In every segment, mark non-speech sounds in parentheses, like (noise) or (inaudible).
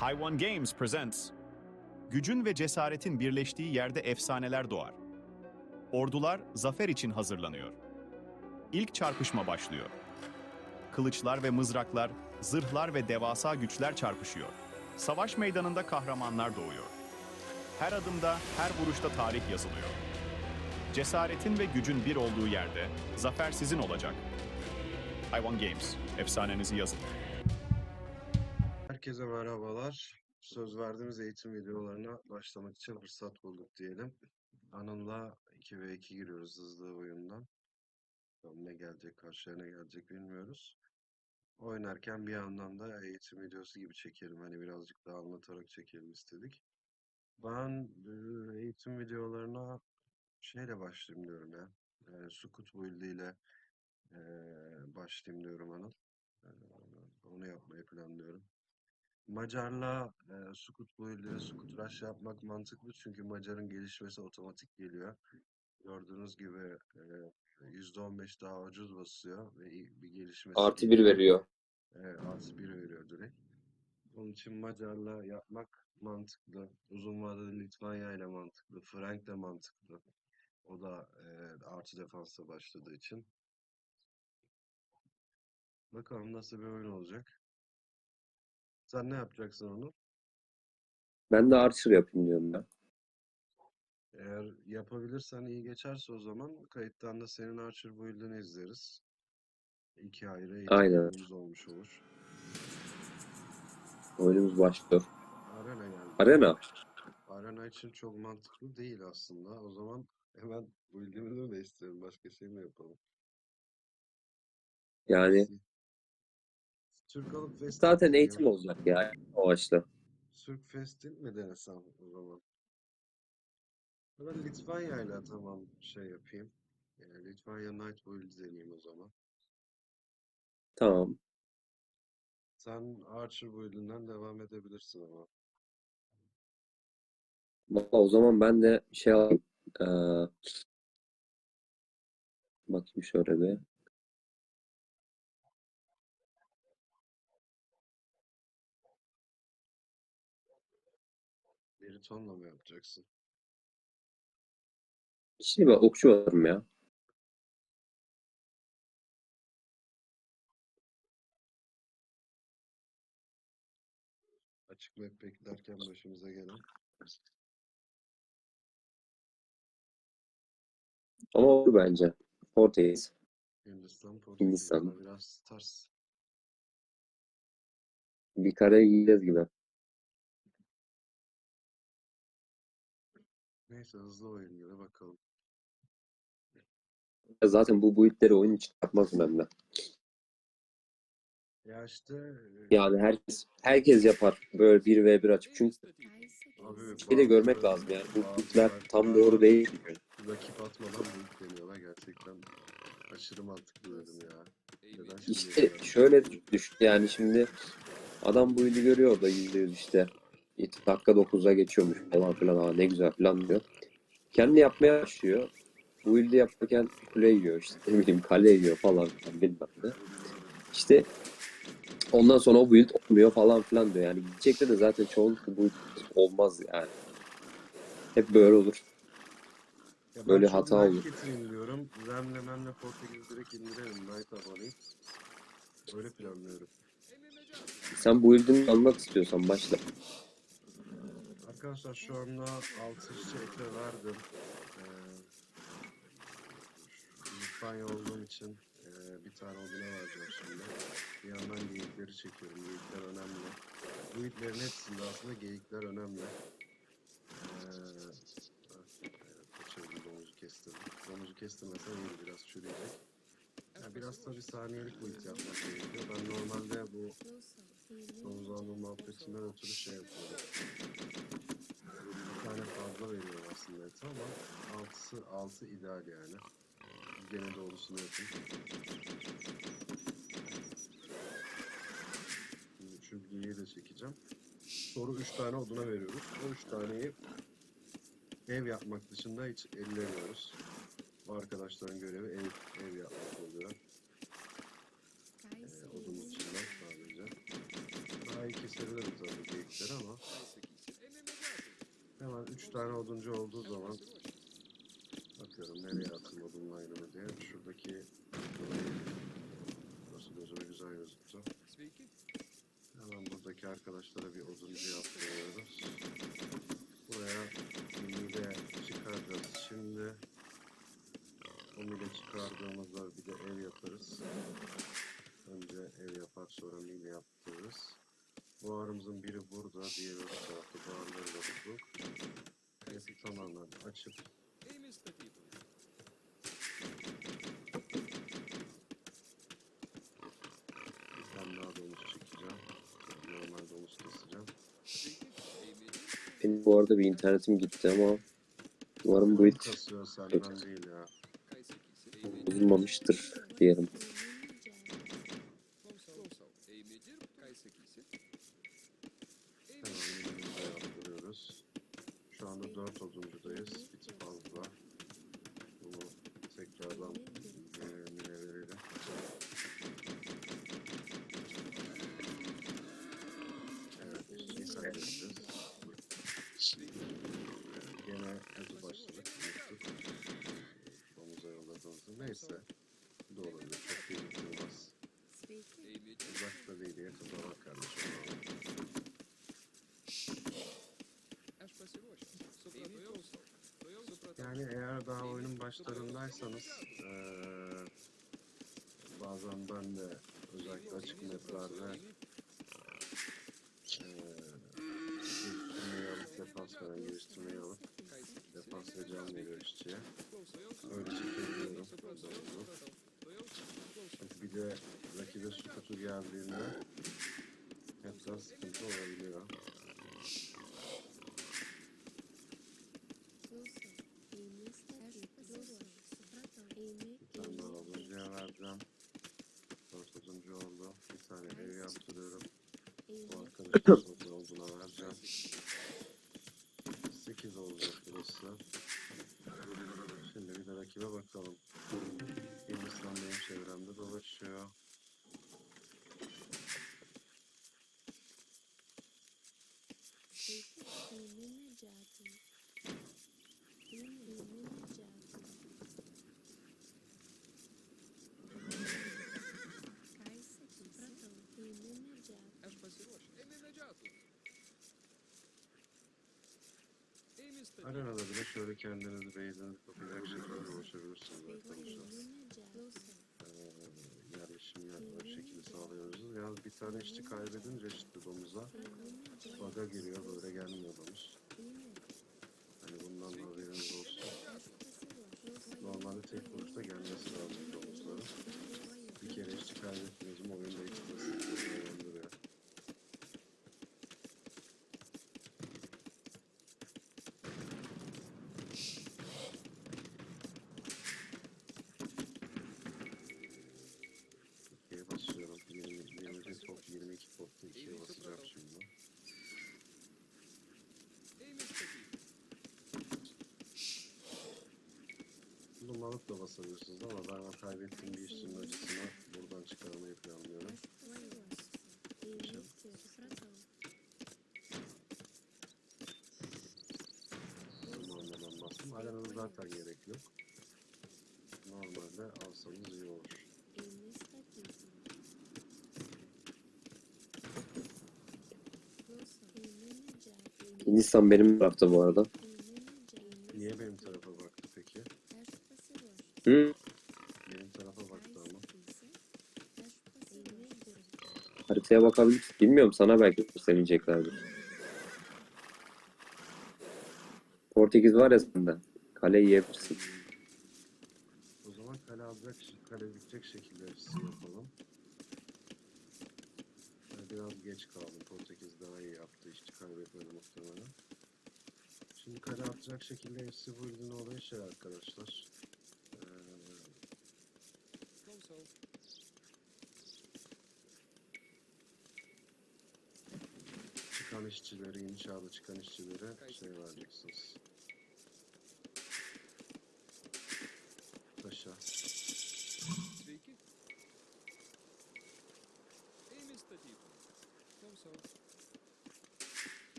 Hayvan Games presents. Gücün ve cesaretin birleştiği yerde efsaneler doğar. Ordular zafer için hazırlanıyor. İlk çarpışma başlıyor. Kılıçlar ve mızraklar, zırhlar ve devasa güçler çarpışıyor. Savaş meydanında kahramanlar doğuyor. Her adımda, her vuruşta tarih yazılıyor. Cesaretin ve gücün bir olduğu yerde zafer sizin olacak. Hayvan Games, efsanenizi yazın. Herkese merhabalar. Söz verdiğimiz eğitim videolarına başlamak için fırsat bulduk diyelim. Anıl'la 2 ve 2 giriyoruz hızlı oyundan. Ne gelecek, karşıya ne gelecek bilmiyoruz. Oynarken bir yandan da eğitim videosu gibi çekelim. Hani birazcık daha anlatarak çekelim istedik. Ben e, eğitim videolarına şeyle başlayayım diyorum ya. E, Sukut build ile e, başlayayım diyorum Anıl. Onu yapmayı planlıyorum. Macar'la e, Sukut build'leri Sukut yapmak mantıklı çünkü Macar'ın gelişmesi otomatik geliyor. Gördüğünüz gibi e, %15 daha ucuz basıyor ve iyi bir gelişmesi Artı bir veriyor. Evet, artı bir veriyor direkt. Onun için Macar'la yapmak mantıklı. Uzun vadede Litvanya ile mantıklı. Frank de mantıklı. O da e, artı defansa başladığı için. Bakalım nasıl bir oyun olacak. Sen ne yapacaksın onu? Ben de Archer yapayım diyorum ya. Eğer yapabilirsen iyi geçerse o zaman kayıttan da senin Archer build'ini izleriz. İki ayrı eğitim Aynen. videomuz olmuş olur. Oyunumuz başlıyor. Arena geldi. Arena. Arena için çok mantıklı değil aslında. O zaman hemen build'imizi mi değiştirelim? Başka şey mi yapalım? Yani Türk Festin zaten eğitim deneyim? olacak ya o açıdan. Türk Festin mi denesem o zaman? Ben Litvanya ile tamam şey yapayım. Yani Litvanya Night build deneyeyim o zaman. Tamam. Sen Archer build'inden devam edebilirsin ama. Valla o zaman ben de şey alayım. Ee, bakayım şöyle bir. Meriton'la mı yapacaksın? Şey ben okçu ya. Açık map beklerken başımıza gelen. Ama olur bence. Portekiz. Hindistan, Portekiz Hindistan. biraz ters. Bir kare yiyeceğiz gibi. Neyse hızlı gibi bakalım. Zaten bu build'leri oyun için yapmaz ben de. Ya işte Yani herkes herkes yapar böyle 1v1 açıp. Çünkü abi şey de görmek bazı- lazım yani. Bu bazı build'ler tam rakipler doğru değil. Rakip atmadan büyük deniyorlar gerçekten. Aşırı mantıklı dedim ya. Neden şimdi İşte şöyle düşün yani şimdi adam bu ilgi görüyor da yüz işte İşte dakika 9'a geçiyormuş falan filan Aa, ne güzel falan diyor. Kendi yapmaya başlıyor. Bu ildi yaparken kule yiyor işte ne bileyim kale yiyor falan filan bilmem ne. İşte ondan sonra o build olmuyor falan filan diyor. Yani gidecekte de zaten çoğunlukla bu build olmaz yani. Hep böyle olur. Ya ben böyle hata olur. getireyim diyorum. Remle memle Portekiz direkt indirelim. Light aboneyim. Öyle planlıyorum. Sen bu build'ini anlat istiyorsan başla. Arkadaşlar şu anda 6 işçi ekle verdim. Ee, Litvanya olduğum için e, bir tane oduna vereceğim şimdi. Bir yandan geyikleri çekiyorum. Geyikler önemli. Bu itlerin hepsinde aslında geyikler önemli. Ee, kaçırdım domuzu kestim. Domuzu kestirmesem iyi biraz çürüyecek. Ya biraz tabii saniyelik bu it yapmak gerekiyor. Ben normalde bu domuz alma muhabbetinden ötürü şey yapıyorum. Bir tane fazla veriyor aslında eti ama altısı altı ideal yani. Gene doğrusunu yapın. Şimdi üçüncüyü de çekeceğim. Sonra üç tane oduna veriyoruz. O üç taneyi ev yapmak dışında hiç ellemiyoruz. Arkadaşların görevi ev, ev yapmak oluyor. Kesebiliriz tabii geyikleri ama hemen 3 tane oduncu olduğu zaman bakıyorum nereye atayım odun line'ını diye. Şuradaki Burası gözüme güzel gözüktü. Hemen buradaki arkadaşlara bir oduncu yaptırıyoruz. Buraya mide çıkaracağız. Şimdi o mide çıkardığımızda bir de ev yaparız. Önce ev yapar sonra mide yaptırırız. Buharımızın biri burada, diğeri öbür tarafta. Buharları da bulduk. Hepsi tamamen açıp bir tane daha domuz çekeceğim. Normal domuz keseceğim. Benim bu arada bir internetim gitti ama umarım bu hiç Kasıyor senden değil ya. bozulmamıştır diyelim. Hemen yaptırıyoruz. Şu anda 4 oduncudayız. Bir fazla. Bunu tekrardan e, mine verelim. Evet, işçiyi kaybedeceğiz. Gene kötü başladık. unuttuk. Domuza yolladığımızda. Neyse. Bu da olabilir. Çok değil olmaz. Uzakta değil. Yakında var kardeşim. Yani eğer daha oyunun başlarındaysanız eee bazen ben de özellikle açık eee geliştirmeyi alıp defans veren geliştirmeyi alıp defans ve can veriyor işçiye. Öyle çekebiliyorum. Çünkü bir de rakibe su kutu geldiğinde hep sıkıntı olabiliyor. Bir tane daha oduncuya vereceğim. Dört oduncu oldu. Bir tane ev yaptırıyorum. Bu arkadaşın odun olduğuna vereceğim. Sekiz olacak burası. Şimdi bir de rakibe bakalım. Hindistan benim çevremde dolaşıyor. Arenada bile şöyle kendinizi base'inizi kapayacak şekilde dolaşabilirsiniz arkadaşlar. Ee, yerleşim yerleri şekilde sağlıyoruz. Yalnız bir tane işçi kaybedince işte domuza baga giriyor böyle gelmiyor. Hani bundan da haberiniz olsun. Normalde tek vuruşta gelmesi lazım domuzların. Bir kere işçi kaybettiniz mi oyunda hiç basit duruyor. İkiye basıyorum. 20, 21 pot, 22 potta ikiye basacağım şimdi. Bunu malıkla basabilirsiniz ama ben kaybettiğim bir işçinin acısını buradan çıkarmayı planlıyorum. Zamanladan bastım. Arenada zaten gerek yok. Normalde alsanız iyi olur. Hindistan benim tarafta bu arada. Niye benim tarafa baktı peki? Hı? Benim tarafa baktı ama. Haritaya bakabilirsin. Bilmiyorum sana belki göstermeyeceklerdir. Portekiz var ya sende. Kale yiyebilirsin. O zaman kale alacak, kale bitecek şekilde yapalım. Ben biraz geç kaldım. Portekiz daha iyi yaptı. İşçi kaybetmedi muhtemelen. Şimdi kale atacak şekilde hepsi bu olayı şey arkadaşlar. Ee, çıkan işçilere, yeni çağda çıkan işçilere şey vereceksiniz. Taşa.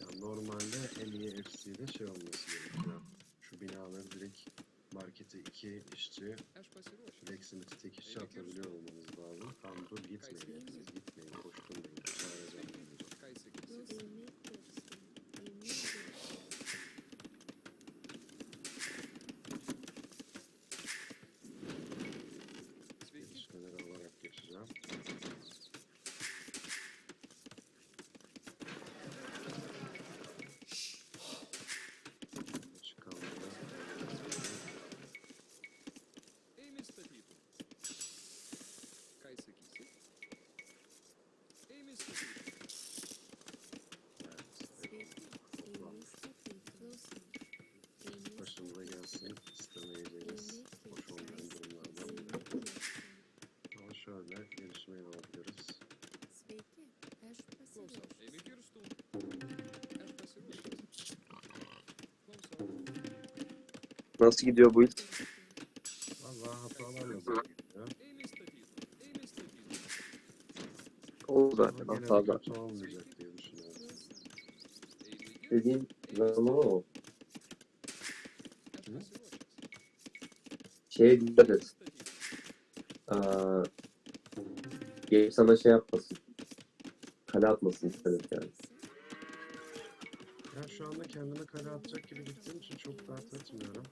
Yani normalde en iyi FC'de şey olması gerekiyor. Şu binaları direkt markete iki işçi Blacksmith'i tek işçi atabiliyor olmanız lazım. Tamam dur gitmeyin. Nasıl gidiyor bu ilk? Vallahi hatalar yazıyor. Oldu Ama zaten gene de hatalar. kötü olmayacak diye düşünüyorum. Dediğim zaman o. Şeye dikkat et. Aa, gelip sana şey yapmasın. Kale atmasın istedim yani. Ben şu anda kendime kale atacak gibi gittiğim için çok dert etmiyorum.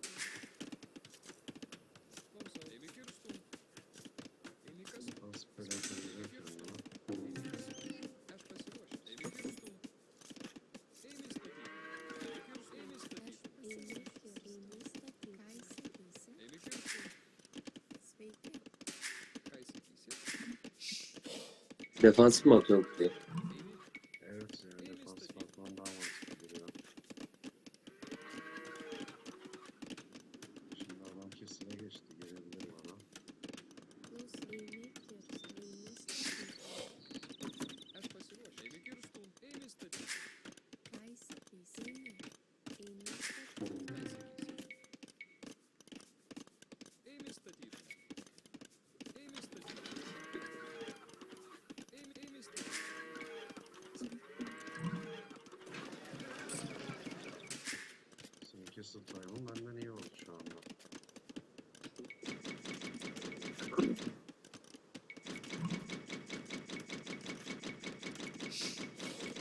Az böyle atacağım kendime. Defansif mi atıyorsun kaleyi? Evet ya defans atman daha mantıklı duruyor. Şimdi adam kesine geçti. Gelebilir bana. Senin Castle Time'ın benden iyi oldu şu anda.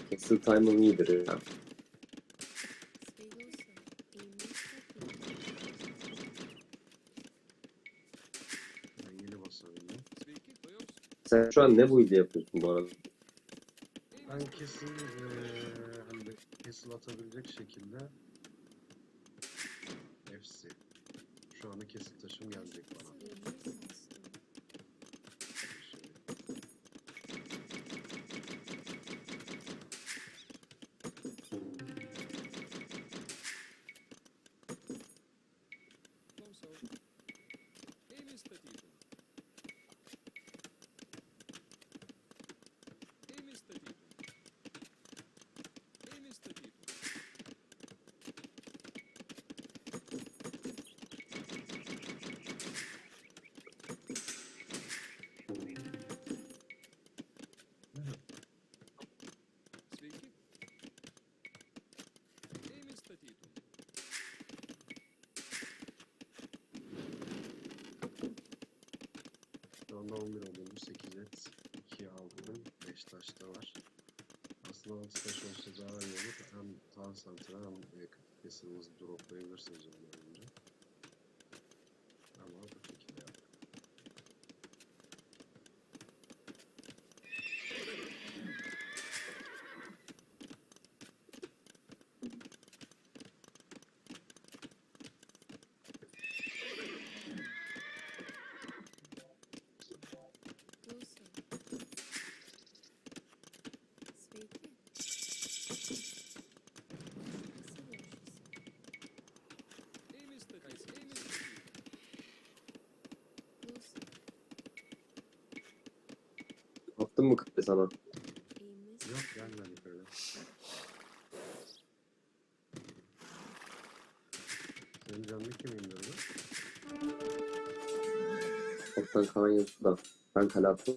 Castle Time'ın iyidir ya. Sen şu an ne build yapıyorsun bu arada? Ben kesin eee hani Castle atabilecek şekilde FC. Şu anda kesin taşım gelecek bana. Anda 11 oldu. 8 et, 2 aldım, 5 taş da var. Aslında 6 taş olsa daha iyi olur. Hem Town Center'a hem yakın kesilimizi droplayabilirsiniz ondan Attın mı kale sana? Yok gelmedi böyle. Senin canını kim indirdi? Kaptan Kaan Yasuda. Ben kale attım.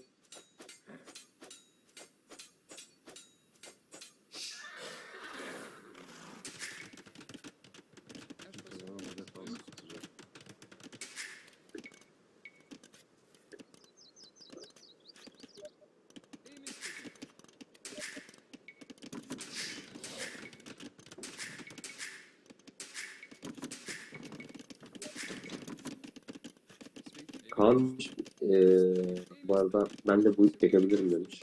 Kaan eee bu arada ben de bu çekebilirim demiş.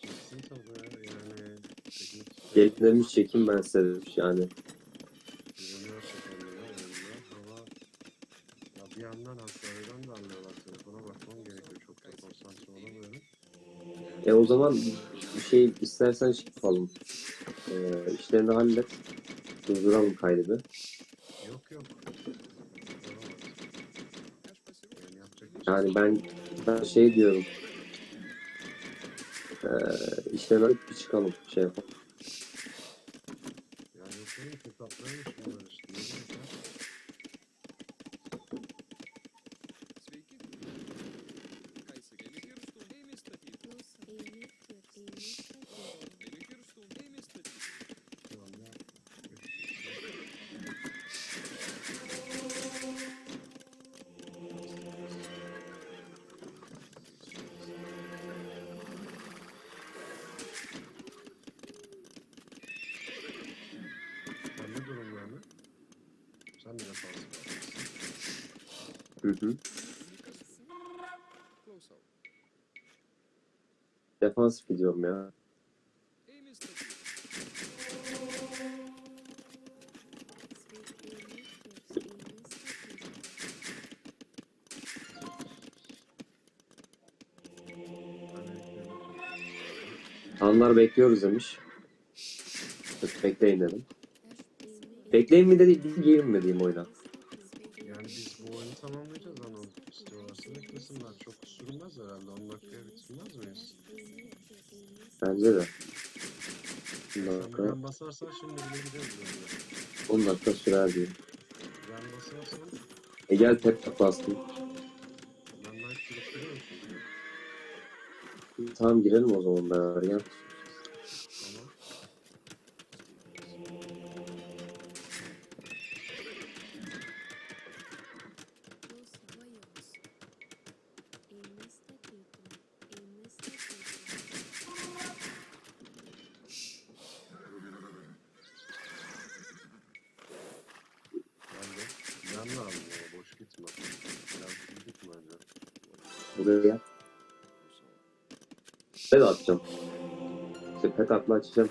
Çeksin Gelin demiş çekeyim ben size demiş yani. Ya bir yandan hastaneden de arıyorlar telefona bakmam gerekiyor çok da konsantre olamıyorum. E o zaman bir şey istersen şey yapalım. Eee işlerini hallet. Durduralım kaydı. Yok yok. Olamaz. Yani ben ben şey diyorum. Eee işlerini alıp bir çıkalım. Şey yapalım. Ben? Defansif gidiyorum ya. Hanlar bekliyoruz demiş. Bekleyin dedim. Bekleyin mi dedi, diyeyim oyuna. Yani biz bu oyunu tamamlayacağız beklesinler. Çok sürmez herhalde. 10 dakikaya bitirmez miyiz? Bence de. 10 Sen dakika, yan basarsan şimdi bile gideriz yani. 10 dakika sürer diyeyim. Yan basarsan E gel tek tek bastım. ben light biriktiriyor musun? Tamam girelim o zaman beraber gel. Atla açacağım.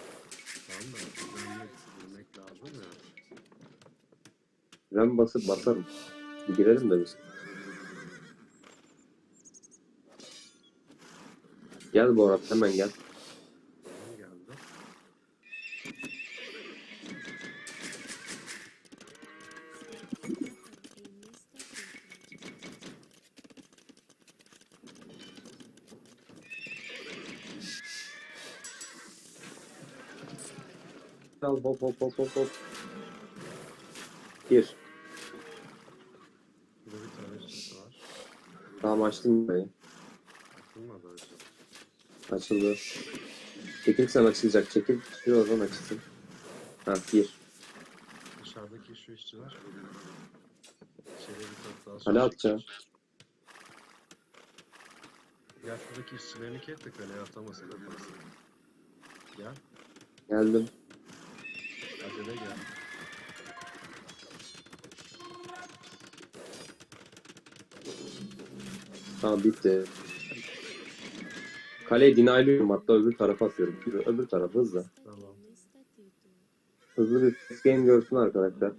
Ben basıp basarım. Bir girelim de biz. Gel arada hemen gel. Tamam geldi. Al hop hop hop hop hop. Gir. Burada bir tane üstü var. Tamam açtım burayı. Açılmadı öyle. Açıldı. Çekil sen açılacak. Çekil. Bir oradan açılsın. Ha gir. Dışarıdaki şu işçiler. İçeriye bir kat daha Hala atacağım. Gel şuradaki işçilerini de kaleye atamasın. Gel. Geldim. Acele gel. Tamam bitti. Kaleyi dinaylıyorum hatta öbür tarafa atıyorum. Öbür tarafa hızlı. Tamam. Hızlı bir game görsün arkadaşlar.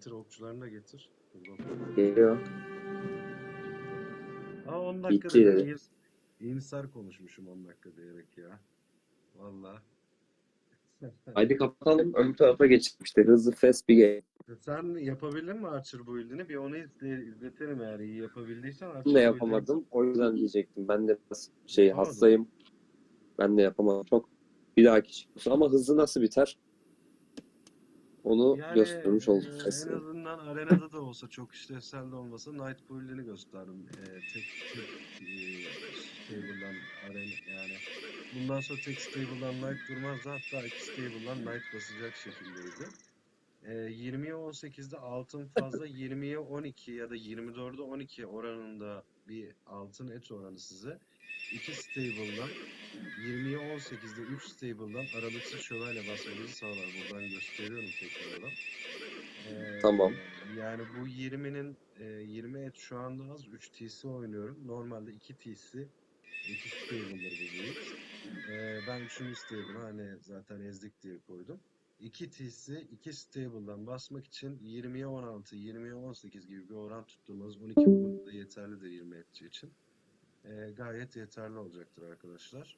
Getir okçularını da getir. Geliyor. Aa 10 Bitti dakikada iyimser konuşmuşum 10 dakika diyerek ya. Valla. (laughs) Haydi kapatalım. Öbür tarafa geçelim işte. Hızlı fast bir game. Sen yapabildin mi Archer build'ini? Bir onu izle, izletelim eğer iyi yapabildiysen. Archer Ben de build'ini- yapamadım. O yüzden diyecektim. Ben de biraz şey Yapamadın. hastayım. Ben de yapamadım. Çok bir dahaki çıkmış. Ama hızlı nasıl biter? Onu Yani, göstermiş olduk. e, en azından arenada da olsa çok işlevsel de olmasa Night build'ini gösterdim. E, tek stable'dan aren yani. Bundan sonra tek stable'dan Night durmazdı. Hatta iki stable'dan Night basacak şekildeydi. E, 20'ye 18'de altın fazla 20'ye 12 ya da 24'e 12 oranında bir altın et oranı size 2 stable'dan 20'ye 18'de 3 stable'dan aralıksız şövalye basmamızı sağlar. Buradan gösteriyorum tekrardan. Ee, Tamam. Yani bu 20'nin e, 20 et şu anda az 3 TC oynuyorum. Normalde 2 TC 2 stable'dır büyük. Ee, ben 3. stable'a hani zaten ezdik diye koydum. 2 TC 2 stable'dan basmak için 20'ye 16, 20'ye 18 gibi bir oran tuttuğumuz 12 bu yeterlidir 20 etçi için. Ee, gayet yeterli olacaktır arkadaşlar.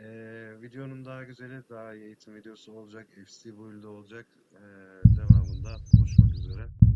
Ee, videonun daha güzeli, daha iyi eğitim videosu olacak. FC build'de olacak. Ee, devamında buluşmak üzere.